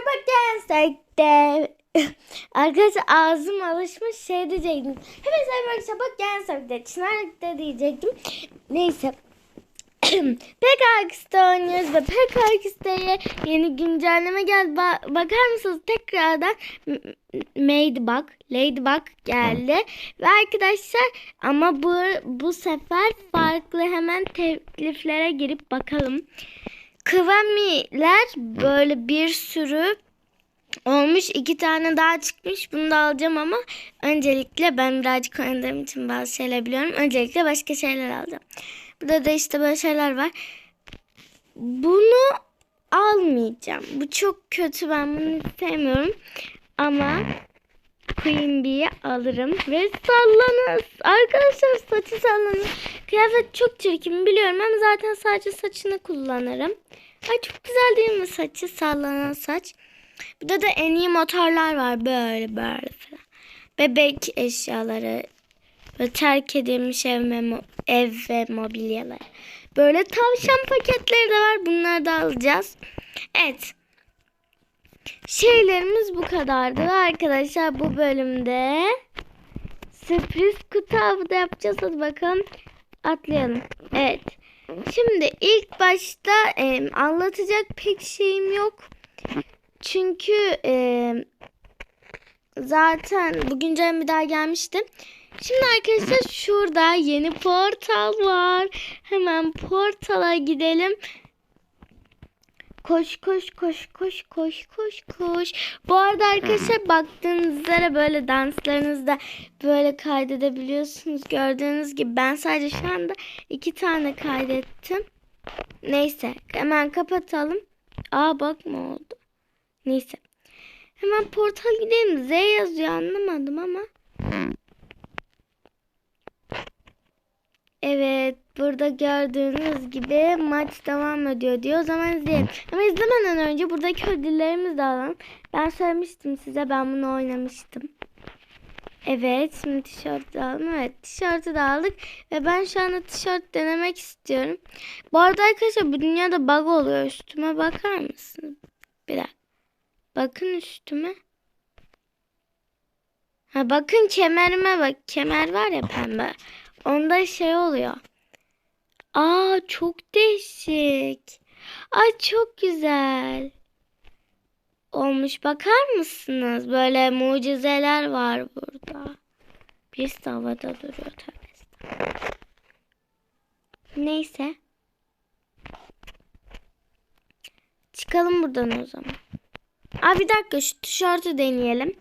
sabah de Arkadaşlar ağzım alışmış şey diyecektim. Hemen sabah sabah gelsek de Çınarlık'ta diyecektim. Neyse. PKX'de oynuyoruz ve PKX'de yeni güncelleme geldi. Ba- bakar mısınız tekrardan Ladybug, Ladybug geldi. Ve arkadaşlar ama bu bu sefer farklı hemen tekliflere girip bakalım. Kıvamiler böyle bir sürü olmuş. iki tane daha çıkmış. Bunu da alacağım ama öncelikle ben birazcık oynadığım için bazı şeyler biliyorum. Öncelikle başka şeyler alacağım. Burada da işte böyle şeyler var. Bunu almayacağım. Bu çok kötü. Ben bunu sevmiyorum. Ama Queen Bee'yi alırım. Ve sallanır. Arkadaşlar saçı sallanır. Kıyafet çok çirkin biliyorum ama zaten sadece saçını kullanırım. Ay çok güzel değil mi saçı? Sallanan saç. Burada da en iyi motorlar var. Böyle böyle falan. Bebek eşyaları. Ve terk edilmiş ev, ve ev ve mobilyalar. Böyle tavşan paketleri de var. Bunları da alacağız. Evet. Şeylerimiz bu kadardı. Arkadaşlar bu bölümde sürpriz kutu avı da yapacağız. Hadi bakalım. Atlayalım. Evet. Şimdi ilk başta e, anlatacak pek şeyim yok. Çünkü e, zaten bugün Cem bir daha gelmişti. Şimdi arkadaşlar şurada yeni portal var. Hemen portala gidelim. Koş koş koş koş koş koş koş. Bu arada arkadaşlar baktığınız üzere böyle danslarınızda böyle kaydedebiliyorsunuz. Gördüğünüz gibi ben sadece şu anda iki tane kaydettim. Neyse hemen kapatalım. Aa bak ne oldu. Neyse. Hemen portal gidelim. Z yazıyor anlamadım ama. Evet burada gördüğünüz gibi maç devam ediyor diyor. O zaman izleyelim. Ama izlemeden önce buradaki ödüllerimizi de alalım. Ben söylemiştim size ben bunu oynamıştım. Evet şimdi tişört aldım. Evet tişörtü de aldık. Ve ben şu anda tişört denemek istiyorum. Bu arada arkadaşlar bu dünyada bug oluyor. Üstüme bakar mısınız? Bir dakika. Bakın üstüme. Ha bakın kemerime bak. Kemer var ya pembe. Onda şey oluyor. Aa çok değişik. Ay çok güzel. Olmuş bakar mısınız? Böyle mucizeler var burada. Bir havada duruyor tabii. Neyse. Çıkalım buradan o zaman. Aa bir dakika şu tişörtü deneyelim.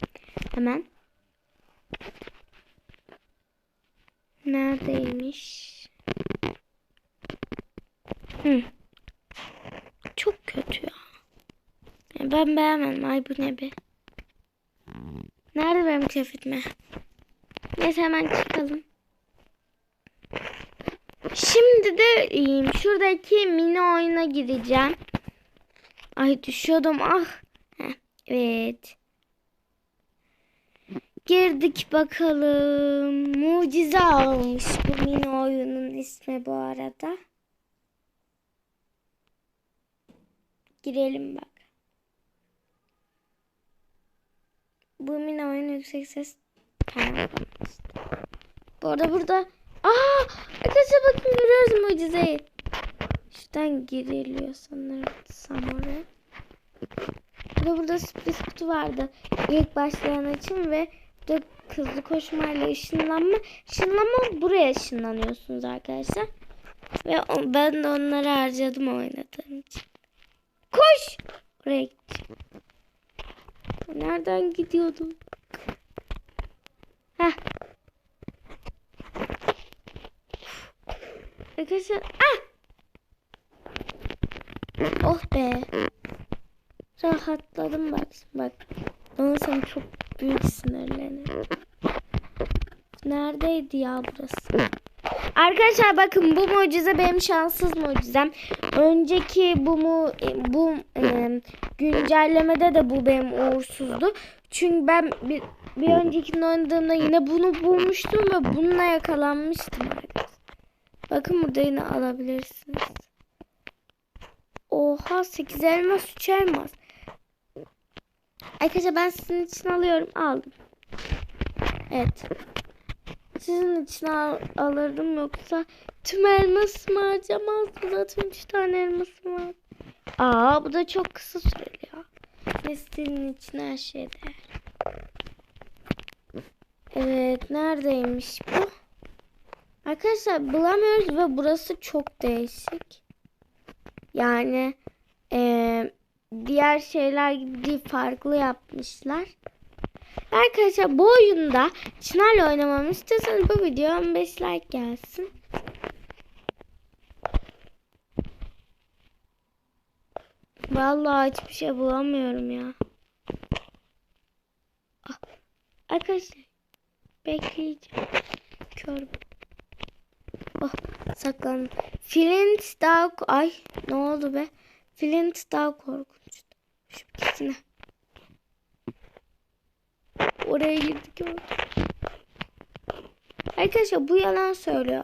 Hemen. Neredeymiş? Hı. Çok kötü ya. Ya Ben beğenmedim. Ay bu ne be? Nerede benim kıyafetime? Neyse hemen çıkalım. Şimdi de şuradaki mini oyuna gireceğim. Ay düşüyordum ah. Heh, evet. Girdik bakalım. Mucize olmuş bu mini oyunun ismi bu arada. Girelim bak. Bu mini oyun yüksek ses. Bu arada burada Aa! Arkadaşlar bakın görüyoruz mucizeyi. Şuradan giriliyor sanırım. Samara. Ve burada sürpriz kutu vardı. İlk başlayan için ve burada hızlı koşmayla ışınlanma. Işınlanma buraya ışınlanıyorsunuz arkadaşlar. Ve ben de onları harcadım oynadığım için. Koş! Oraya gideceğim. Nereden gidiyordum? Heh. Arkadaşlar ah! Oh be. Rahatladım bak. Bak. Olsam çok büyük sinirlenirim. Neredeydi ya burası? Arkadaşlar bakın bu mucize benim şanssız mucizem. Önceki bu mu bu e, güncellemede de bu benim uğursuzdu. Çünkü ben bir, bir öncekinde oynadığımda yine bunu bulmuştum ve bununla yakalanmıştım arkadaşlar. Bakın burada yine alabilirsiniz. Oha 8 elmas 3 elmas. Arkadaşlar ben sizin için alıyorum. Aldım. Evet. Sizin için al, alırdım yoksa tüm elmasımı harcamazdım. Zaten 3 tane elmasım var. Aa bu da çok kısa süreli ya. Ve senin için her şey değer. Evet neredeymiş bu? Arkadaşlar bulamıyoruz ve burası çok değişik. Yani eee, diğer şeyler gibi farklı yapmışlar. Arkadaşlar bu oyunda Çınar'la oynamamı istiyorsanız bu video 15 like gelsin. Vallahi hiçbir şey bulamıyorum ya. Ah, Arkadaşlar bekleyeceğim. Kör. Oh saklandım. Flint daha ay ne oldu be? Flint daha korkunçtu. Şu ikisine. Oraya girdik ya. Arkadaşlar bu yalan söylüyor.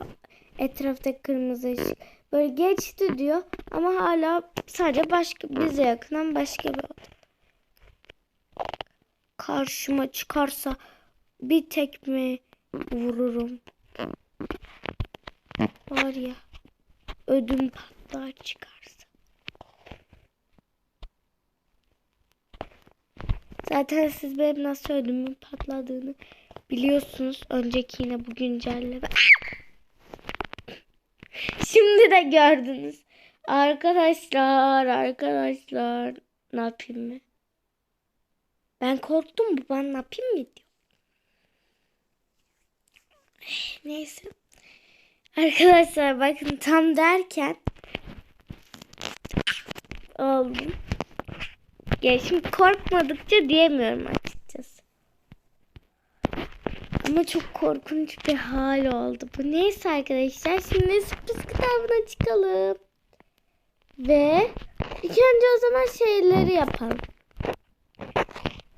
Etraftaki kırmızı ışık. Böyle geçti diyor ama hala sadece başka bize yakınan başka bir oda. Karşıma çıkarsa bir tekme vururum. Var ya ödüm patlar çıkarsa. Zaten siz benim nasıl ödümün patladığını biliyorsunuz. Önceki yine bu güncelleme. Şimdi de gördünüz. Arkadaşlar, arkadaşlar. Ne yapayım mı? Ben korktum bu ben ne yapayım mı diyor. Neyse. Arkadaşlar bakın tam derken oldum. Ya şimdi korkmadıkça diyemiyorum açıkçası. Ama çok korkunç bir hal oldu bu. Neyse arkadaşlar şimdi sürpriz kitabına çıkalım. Ve ilk önce o zaman şeyleri yapalım.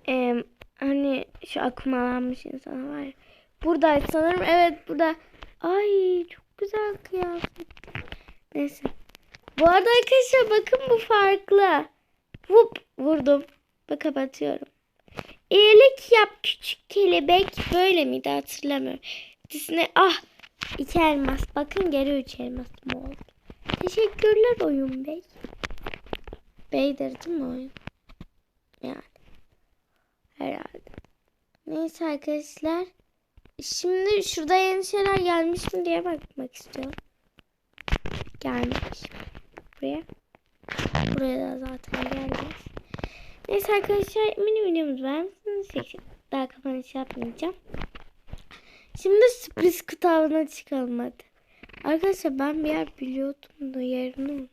Ee, hani şu akumalanmış insan var ya. Sanırım evet burada. Ay çok güzel kıyafet. Neyse. Bu arada arkadaşlar bakın bu farklı. Vup vurdum. Ve kapatıyorum. İyilik yap küçük kelebek. Böyle miydi hatırlamıyorum. İkisine ah iki elmas. Bakın geri üç elmas mı oldu. Teşekkürler oyun bey. Beydir değil mi oyun? Yani. Herhalde. Neyse arkadaşlar. Şimdi şurada yeni şeyler gelmiş mi diye bakmak istiyorum. Gelmiş. Buraya. Buraya da zaten gelmiş. Neyse arkadaşlar mini videomuz var? Daha kapanış yapmayacağım. Şimdi sürpriz kitabına çıkalım hadi. Arkadaşlar ben bir yer biliyordum da yerini unuttum.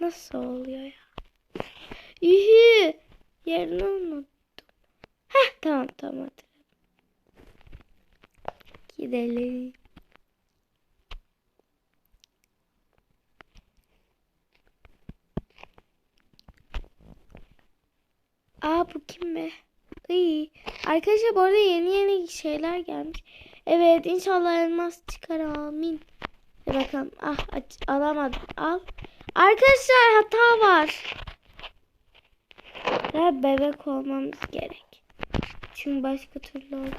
Nasıl oluyor ya? Yuhu! Yerini unuttum. Heh tamam tamam. Gidelim. Aa bu kim be? İyi. Arkadaşlar bu arada yeni yeni şeyler gelmiş. Evet inşallah elmas çıkar amin. Bir bakalım. Ah aç, alamadım. Al. Arkadaşlar hata var. Ya bebek olmamız gerek. Çünkü başka türlü olmaz.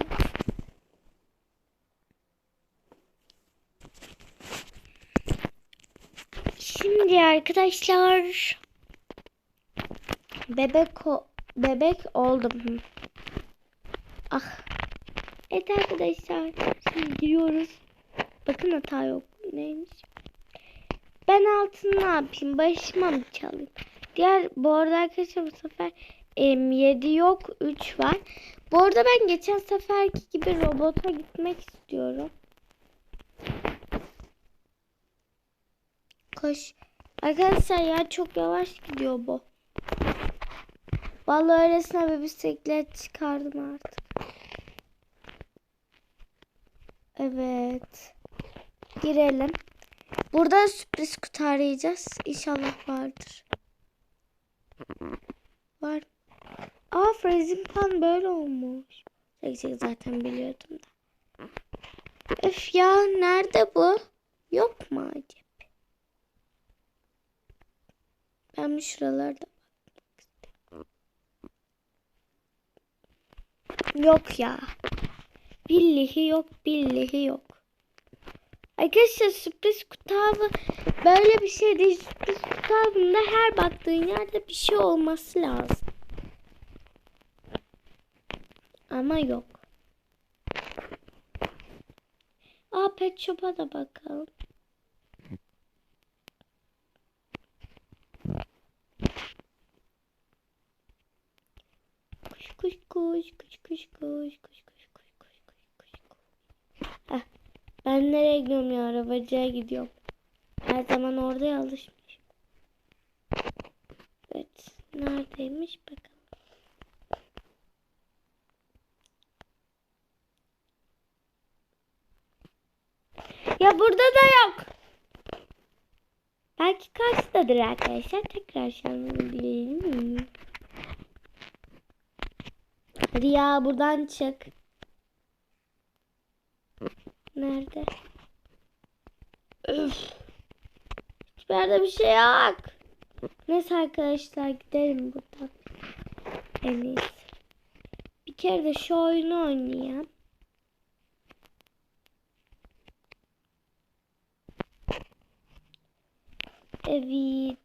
Şimdi arkadaşlar bebek o bebek oldum. Ah. Evet arkadaşlar. Şimdi giriyoruz. Bakın hata yok. Neymiş? Ben altını ne yapayım? Başıma mı çalayım? Diğer bu arada arkadaşlar bu sefer em, 7 yok 3 var. Bu arada ben geçen seferki gibi robota gitmek istiyorum. Koş. Arkadaşlar ya çok yavaş gidiyor bu. Vallahi öylesine bir bisiklet çıkardım artık. Evet. Girelim. Burada sürpriz kutu arayacağız. İnşallah vardır. Var. Aa freezing pan böyle olmuş. Çek zaten biliyordum da. Öf ya nerede bu? Yok mu acaba? Ben bir şuralarda bakmak istiyorum. Yok ya. Billahi yok, billahi yok. Arkadaşlar sürpriz kutabı böyle bir şey değil. Sürpriz kutabında her baktığın yerde bir şey olması lazım. Ama yok. Aa pet shop'a da bakalım. Kuş kuş kuş kuş kuş kuş kuş kuş kuş kuş kuş kuş. Heh, ben nereye gidiyorum ya arabacıya gidiyorum. Her zaman orada alışmışım. Evet neredeymiş bakalım. Ya burada da yok. Belki karşıdadır arkadaşlar. Tekrar şansımı dileyelim. Hadi ya buradan çık. Nerede? Üf. Hiçbir yerde bir şey yok. Neyse arkadaşlar gidelim buradan. En iyisi. Bir kere de şu oyunu oynayayım. Evet.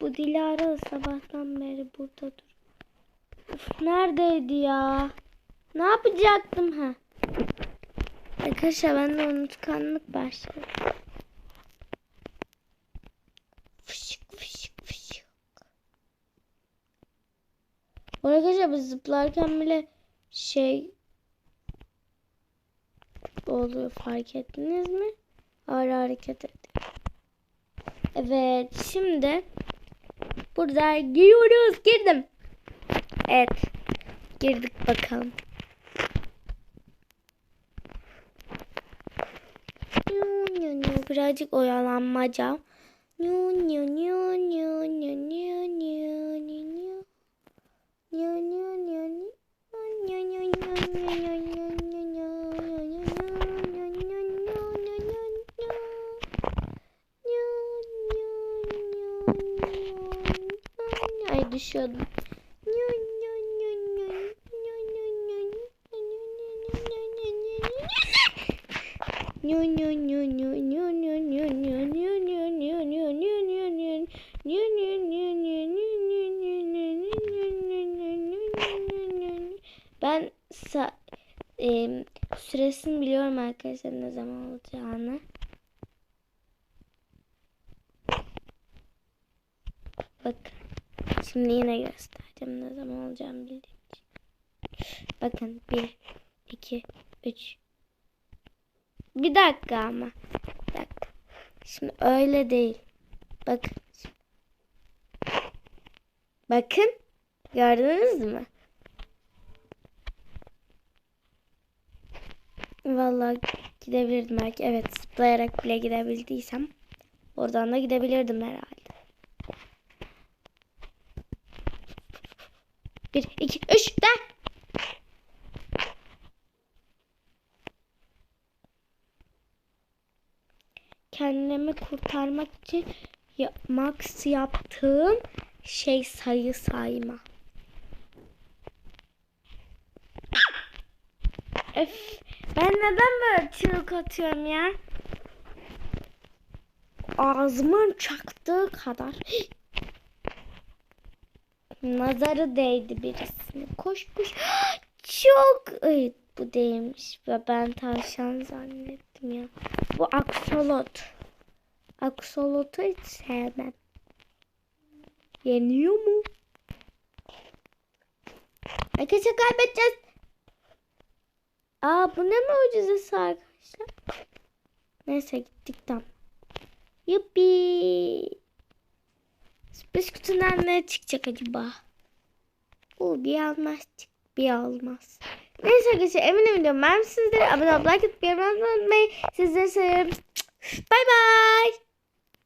Bu Dilara sabahtan beri burada dur. Neredeydi ya? Ne yapacaktım ha? Arkadaşlar bende unutkanlık başladı. Fışık fışık fışık. Arkadaşlar biz zıplarken bile şey oluyor fark ettiniz mi? Ağır hareket ediyor. Evet şimdi burada giriyoruz. Girdim. Evet. Girdik bakalım. Birazcık oyalanmaca. Ay düşüyordum. Süresini biliyorum arkadaşlar ne zaman olacağını. Bakın. Şimdi yine göstereceğim ne zaman olacağını bildiğim için. Bakın 1, 2, 3. Bir dakika ama. Bir dakika. Şimdi öyle değil. Bakın. Bakın. Gördünüz mü? Vallahi gidebilirdim belki. Evet zıplayarak bile gidebildiysem. Oradan da gidebilirdim herhalde. Bir, iki, üç, de. Kendimi kurtarmak için ya, max yaptığım şey sayı sayma. Öf, ben neden böyle çığlık atıyorum ya? Ağzımın çaktığı kadar. Nazarı değdi birisine. Koş koş. Çok. Ay, bu değilmiş. Ve ben tavşan zannettim ya. Bu aksolot. Aksolotu hiç sevmem. Yeniyor mu? Arkadaşlar kaybedeceğiz. Aa bu ne mucizesi arkadaşlar. Neyse gittik tam. Yuppi. Sürpriz kutundan ne çıkacak acaba? Oo bir almaz çık bir almaz. Neyse arkadaşlar eminim videom ben sizlere abone olmayı like atmayı unutmayın. Sizleri seviyorum. Bye bye.